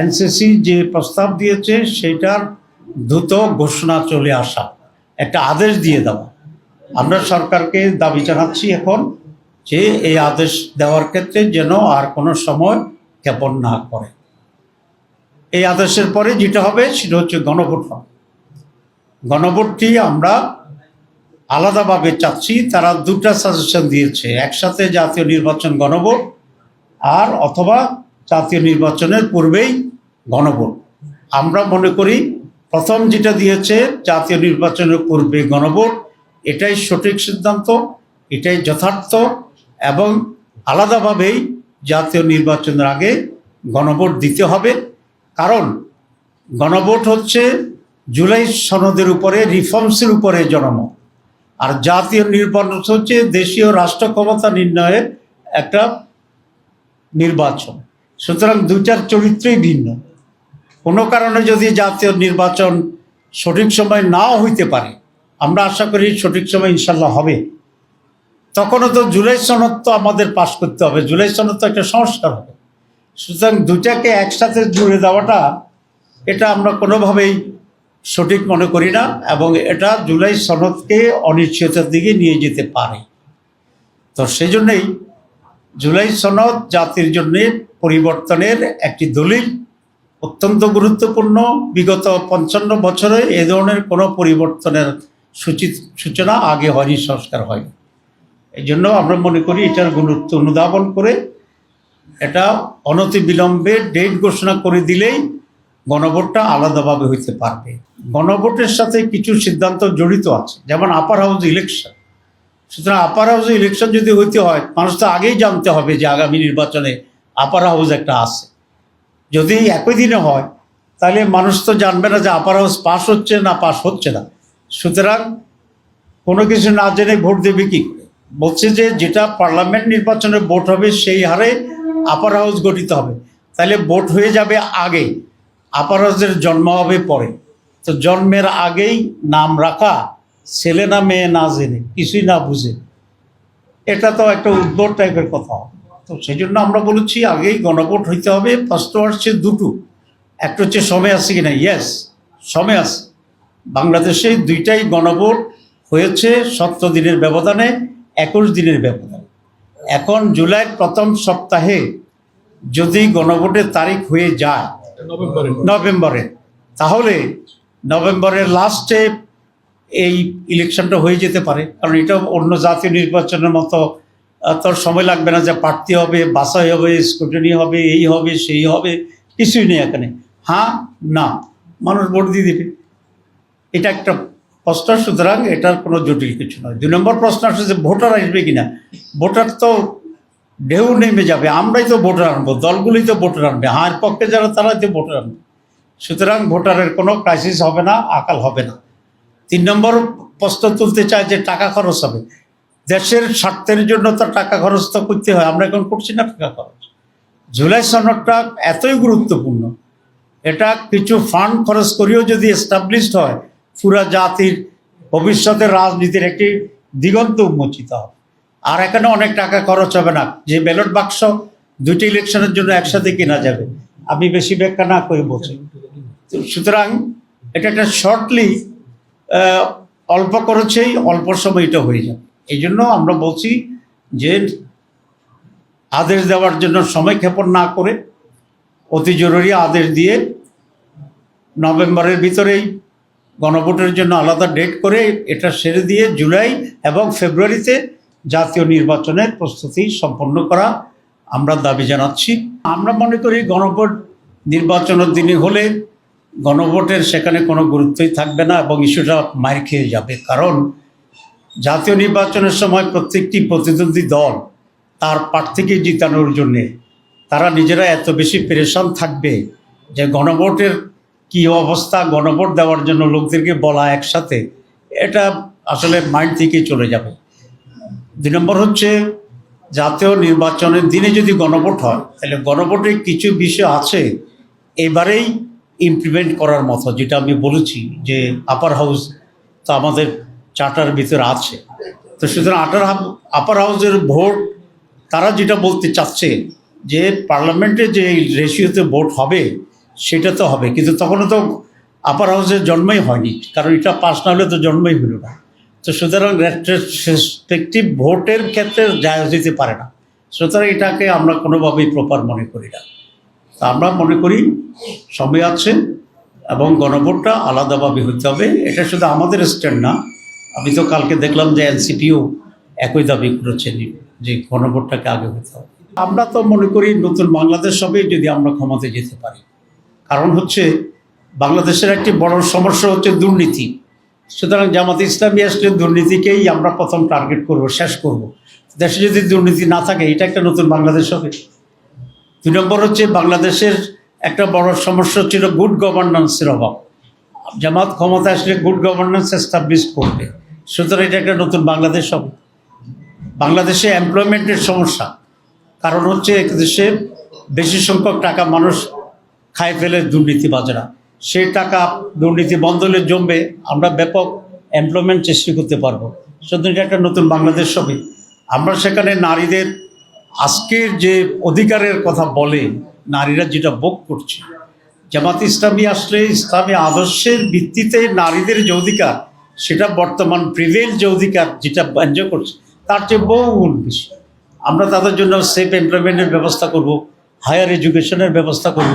NCC যে প্রস্তাব দিয়েছে সেটার দ্রুত ঘোষণা চলে আসা। একটা আদেশ দিয়ে দেওয়া। আমরা সরকারকে দাবি জানাচ্ছি এখন যে এই আদেশ দেওয়ার ক্ষেত্রে যেন আর কোনো সময় জ্ঞাপন না করে। এই আদেশের পরে যেটা হবে, সেটা হচ্ছে গণভোট হবে। গণভোটটি আমরা আলাদাভাবে চাচ্ছি। তারা দুটা সাজেশন দিয়েছে। একসাথে জাতীয় নির্বাচন গণভোট আর অথবা জাতীয় নির্বাচনের পূর্বেই গণভোট। আমরা মনে করি প্রথম যেটা দিয়েছে জাতীয় নির্বাচনের পূর্বে গণভোট, এটাই সঠিক সিদ্ধান্ত, এটাই যথার্থ এবং আলাদাভাবেই জাতীয় নির্বাচনের আগে গণভোট দিতে হবে। কারণ গণভোট হচ্ছে জুলাই সনদের উপরে, রিফর্মসের উপরে জনমত। আর জাতীয় নির্বাচন হচ্ছে দেশীয় রাষ্ট্র ক্ষমতা নির্ণয়ের একটা নির্বাচন। সুতরাং দুইটার চরিত্রই ভিন্ন। কোনো কারণে যদি জাতীয় নির্বাচন সঠিক সময় নাও হইতে পারে, আমরা আশা করি সঠিক সময় ইনশাল্লাহ হবে। তখনও তো জুলাই সনদ তো আমাদের পাশ করতে হবে, জুলাই সনদ তো একটা সংস্কার হবে। সুতরাং দুটাকে একসাথে জুড়ে দেওয়াটা, এটা আমরা কোনোভাবেই সঠিক মনে করি না এবং এটা জুলাই সনদকে অনিশ্চয়তার দিকে নিয়ে যেতে পারে। তো সেই জন্যেই জুলাই সনদ জাতির জন্যে পরিবর্তনের একটি দলিল। অত্যন্ত গুরুত্বপূর্ণ। বিগত পঞ্চান্ন বছরে এ ধরনের কোনো পরিবর্তনের সূচিত সূচনা আগে হয়নি, সংস্কার হয়নি। এই জন্য আমরা মনে করি এটার গুরুত্ব অনুধাবন করে এটা অনতি বিলম্বে ডেট ঘোষণা করে দিলেই গণভোটটা আলাদাভাবে হইতে পারবে। গণভোটের সাথে কিছু সিদ্ধান্ত জড়িত আছে। যেমন আপার হাউস ইলেকশন সুতরাং আপার হাউস ইলেকশন যদি হইতে হয়, মানুষ তো আগেই জানতে হবে যে আগামী নির্বাচনে আপার হাউস একটা আছে। যদি একই দিনে হয়, তাহলে মানুষ তো জানবে না যে আপার হাউস পাস হচ্ছে না পাস হচ্ছে না। সুতরাং কোনো কিছু না জেনে ভোট দেবে কি করে? বলছে যে যেটা পার্লামেন্ট নির্বাচনে ভোট হবে, সেই হারে আপার হাউস গঠিত হবে। তাহলে ভোট হয়ে যাবে আগে। আপার হাউসের জন্ম হবে পরে। তো জন্মের আগেই নাম রাখা ছেলে না মেয়ে না জেনে কিছুই না বুঝে। এটা তো একটা উদ্ভট টাইপের কথা। তো সেই জন্য আমরা বলেছি আগেই গণভোট হইতে হবে ফার্স্ট আসছে দুটো। একটা হচ্ছে সময় আছে কি না ইয়েস সময় আছে। বাংলাদেশে দুইটাই গণভোট হয়েছে সতেরো দিনের ব্যবধানে একুশ দিনের ব্যবধানে। এখন জুলাইয়ের প্রথম সপ্তাহে যদি গণভোটের তারিখ হয়ে যায় নভেম্বরে। নভেম্বরে তাহলে নভেম্বরের লাস্টে এই ইলেকশনটা হয়ে যেতে পারে। কারণ এটা অন্য জাতীয় নির্বাচনের মতো তোর সময় লাগবে না যে প্রার্থী হবে, বাছাই হবে স্কুটিনি হবে, এই হবে, সেই হবে, কিছুই নেই এখানে। হ্যাঁ না, মানুষ ভোট দিয়ে দেবে। এটা একটা প্রশ্ন, সুতরাং এটার কোনো জটিল কিছু নয়। দুই নম্বর প্রশ্ন আসছে যে ভোটার আসবে কিনা? ভোটার তো ঢেউ নেমে যাবে, আমরাই তো ভোটার আনব, দলগুলোই তো ভোটার আনবে, হার পক্ষে যারা তারাই তো ভোটার আনবে। সুতরাং ভোটারের কোনো ক্রাইসিস হবে না, আকাল হবে না। তিন নম্বর প্রশ্ন তুলতে চায় যে টাকা খরচ হবে। দেশের স্বার্থের জন্য তো টাকা খরচ তো করতে হয়, আমরা এখন করছি না টাকা খরচ। জুলাই সনদটা এতই গুরুত্বপূর্ণ, এটা কিছু ফান্ড খরচ করেও যদি এস্টাবলিশড হয়, পুরা জাতির ভবিষ্যতের রাজনীতির একটি দিগন্ত উন্মোচিত হবে। আর এখানে অনেক টাকা খরচ হবে না, যে ব্যালট বাক্স দুটি ইলেকশনের জন্য একসাথে কেনা যাবে, আমি বেশি ব্যাখ্যা না করে বলছি। সুতরাং এটা একটা শর্টলি অল্প খরচেই অল্প সময় এটা হয়ে যাবে। এই জন্য আমরা বলছি যে আদেশ দেওয়ার জন্য সময় ক্ষেপণ না করে অতি জরুরি আদেশ দিয়ে নভেম্বরের ভিতরেই গণভোটের জন্য আলাদা ডেট করে এটা সেরে দিয়ে জুলাই এবং ফেব্রুয়ারিতে জাতীয় নির্বাচনের প্রস্তুতি সম্পন্ন করা আমরা দাবি জানাচ্ছি। আমরা মনে করি গণভোট নির্বাচনের দিনে হলে গণভোটের সেখানে কোনো গুরুত্বই থাকবে না এবং ইস্যুটা মার খেয়ে যাবে। কারণ জাতীয় নির্বাচনের সময় প্রত্যেকটি প্রতিদ্বন্দ্বী দল তার প্রার্থীকে জিতানোর জন্যে তারা নিজেরা এত বেশি পেরেশান থাকবে যে গণভোটের কি অবস্থা, গণভোট দেওয়ার জন্য লোকদেরকে বলা একসাথে, এটা আসলে মাইন্ড থেকে চলে যাবে। দুই নম্বর হচ্ছে জাতীয় নির্বাচনের দিনে যদি গণভোট হয়, তাহলে গণভোটে কিছু বিষয় আছে, এবারেই ইমপ্লিমেন্ট করার মতো, যেটা আমি বলেছি যে আপার হাউস তো আমাদের চার্টার ভিতরে আছে। তো সুতরাং আটার আপার হাউসের ভোট তারা যেটা বলতে চাচ্ছে যে পার্লামেন্টে যে রেশিওতে ভোট হবে, সেটা তো হবে। কিন্তু তখনও তো আপার হাউসের জন্মই হয়নি, কারণ এটা পাস না হলে তো জন্মই হলো না। তো সুতরাং রেসপেক্টিভ ভোটের ক্ষেত্রে যায় দিতে পারে না। সুতরাং এটাকে আমরা কোনোভাবেই প্রপার মনে করি না। আমরা মনে করি সময় আছে এবং গণভোটটা আলাদাভাবে হতে হবে। এটা শুধু আমাদের স্ট্যান্ড না। আমি তো কালকে দেখলাম যে এনসিপিও একই দাবি করেছেন যে গণভোটটাকে আগে হতে হবে। আমরা তো মনে করি নতুন বাংলাদেশ হবে যদি আমরা ক্ষমতায় যেতে পারি। কারণ হচ্ছে বাংলাদেশের একটি বড় সমস্যা হচ্ছে দুর্নীতি। সুতরাং জামাত ইসলামী আসলে দুর্নীতিকেই আমরা প্রথম টার্গেট করব, শেষ করব। দেশে যদি দুর্নীতি না থাকে, এটা একটা নতুন বাংলাদেশ হবে। দুই নম্বর হচ্ছে বাংলাদেশের একটা বড় সমস্যা ছিল গুড গভর্নেন্সের অভাব। জামাত ক্ষমতা আসলে গুড গভর্নেন্স এস্টাবলিশ করবে। সুতরাং এটা একটা নতুন বাংলাদেশ হবে। বাংলাদেশে এমপ্লয়মেন্টের সমস্যা। কারণ হচ্ছে দেশে বেশি সংখ্যক টাকা মানুষ খায় ফেলে দুর্নীতিবাজরা সেই টাকা দুর্নীতি বন্ধ হলে জমবে, আমরা ব্যাপক এমপ্লয়মেন্ট সৃষ্টি করতে পারব। সুতরাং এটা একটা নতুন বাংলাদেশ হবে। আমরা সেখানে নারীদের আজকের যে অধিকারের কথা বলে নারীরা যেটা ভোগ করছে, জামাত ইসলামী আসলে ইসলামী আদর্শের ভিত্তিতে নারীদের যে অধিকার, সেটা বর্তমান প্রিভেল যে অধিকার যেটা এনজয় করছে, তার চেয়ে বহুগুণ বেশি। আমরা তাদের জন্য সেফ এমপ্লয়মেন্টের ব্যবস্থা করব, হায়ার এডুকেশনের ব্যবস্থা করব